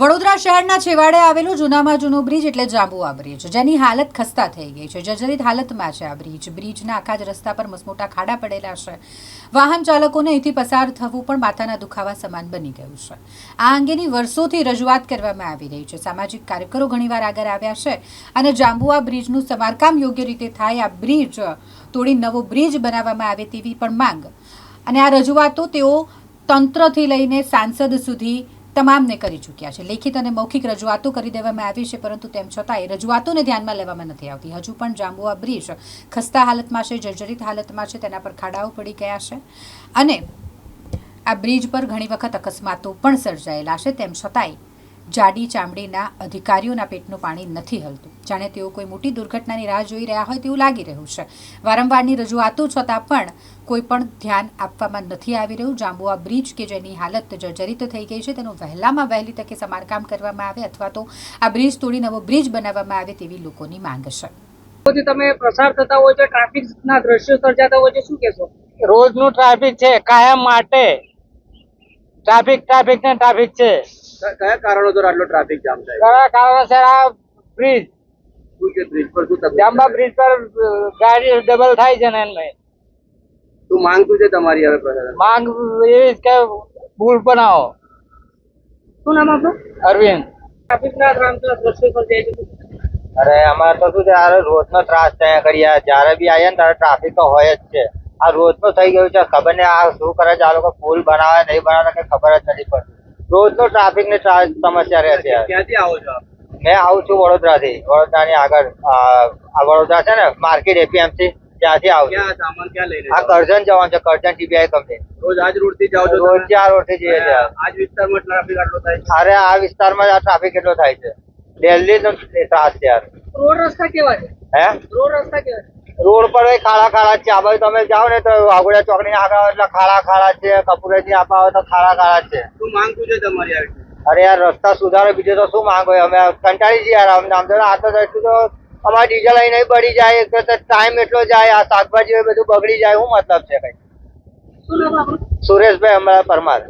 વડોદરા શહેરના છેવાડે આવેલું જૂનામાં જૂનું બ્રિજ એટલે જાંબુઆ બ્રિજ, જેની હાલત ખસ્તા થઈ ગઈ છે. જર્જરિત હાલતમાં છે આ બ્રિજ. બ્રિજના આખા જ રસ્તા પર મસમોટા ખાડા પડેલા છે. વાહન ચાલકોને અહીંથી પસાર થવું પણ માથાના દુખાવા સમાન બની ગયું છે. આ અંગેની વર્ષોથી રજૂઆત કરવામાં આવી રહી છે. સામાજિક કાર્યકરો ઘણીવાર આગળ આવ્યા છે અને જાંબુઆ બ્રિજનું સમારકામ યોગ્ય રીતે થાય, આ બ્રિજ તોડી નવો બ્રિજ બનાવવામાં આવે તેવી પણ માંગ. અને આ રજૂઆતો તેઓ તંત્રથી લઈને સાંસદ સુધી તમામને કરી ચૂક્યા છે. લેખિત અને મૌખિક રજૂઆતો કરી દેવામાં આવી છે, પરંતુ તેમ છતાંય રજૂઆતોને ધ્યાનમાં લેવામાં નથી આવતી. હજુ પણ જાંબુઆ બ્રિજ ખસ્તા હાલતમાં છે, જર્જરિત હાલતમાં છે, તેના પર ખાડાઓ પડી ગયા છે અને આ બ્રિજ પર ઘણી વખત અકસ્માતો પણ સર્જાયેલા છે. તેમ છતાંય જાડી ચામડીના અધિકારીઓના પેટનું પાણી નથી હલતું. જાણે તેઓ કોઈ મોટી દુર્ઘટનાની રાહ જોઈ રહ્યા હોય તેવું લાગી રહ્યું છે. વારંવારની રજૂઆતો છતાં પણ કોઈ પણ ધ્યાન આપવામાં નથી આવી રહ્યું. જાંબુઆ બ્રિજ કે જેની હાલત જર્જરિત થઈ ગઈ છે તેનું વહેલામાં વહેલી તકે સમારકામ કરવામાં આવે અથવા તો આ બ્રિજ તોડી નવો બ્રિજ બનાવવામાં આવે તેવી લોકોની માંગ છે. તમે પ્રસાર થતા હોય છે ટ્રાફિક ના દ્રશ્યો સર્જાતા હોય છે શું કહેશો? રોજનું ટ્રાફિક છે કાયમ માટે. ટ્રાફિક ટ્રાફિક ને ટ્રાફિક છે. કયા કારણોસર આટલો ટ્રાફિક જામ થાય? કયા કારણોસર આ બ્રિજ છે બ્રિજ પર? શું જાંબા બ્રિજ પર ગાડી ડબલ થાય છે ને એમને શું માંગ શું છે તમારી હવે માંગ એવી કે પુલ બનાવો. શું નામ આપણું અરવિંદ. ટ્રાફિક ના દ્રશ્યો અરે અમારે તો શું છે? આ રોજનો ત્રાસ થયા કરીએ જ્યારે બી આવીએ ને ત્યારે ટ્રાફિક તો હોય જ છે. આ રોજનો થઈ ગયું છે. ખબર નહીં આ શું કરે છે? આ લોકો પુલ બનાવે નહીં બનાવે કઈ ખબર જ નથી પડતી. રોજનો ટ્રાફિકની સમસ્યા રહે છે ક્યાંથી આવો છો મેં આવું છું વડોદરાથી. વડોદરાની આગળની આગળ વડોદરા છે ને માર્કેટ એપીએમસી ત્યાંથી આવું છું. સામાન ક્યાં લઈને આ? કરજણ જવાનું છે કરજણ ટીબીઆઈ કંપની રોજ આજ રોડથી છો રોજ તમે? ચાર રોડથી જઈએ છીએ. આજ વિસ્તારમાં ટ્રાફિક આટલો થાય છે? અરે આ વિસ્તારમાં આ ટ્રાફિક કેટલો થાય છે. દિલ્હી નો ત્રાસ છે યાર. રોડ રસ્તા કેવા છે? હે? રોડ રસ્તા કેવા છે? રોડ પર ખાડા ખાડા છે. આ બાજુ તમે જાઓ ને તો આગોડા ચોકડી આગળ આવો એટલે ખાડા ખાડા છે કપૂરેથી આપા આવે તો ખાડા ખાડા છે. શું માંગતું છે તમારી અરે યાર રસ્તા સુધારો બીજો તો શું માંગો? અમે કંટાળી જઈએ યાર અમને આમ તો આ તો જઈશું તો અમારે ડીઝલ અહીં નહીં બળી જાય એક તો ટાઈમ એટલો જાય આ શાકભાજી બધું બગડી જાય શું મતલબ છે કઈ? સુરેશભાઈ અમારા પરમાર.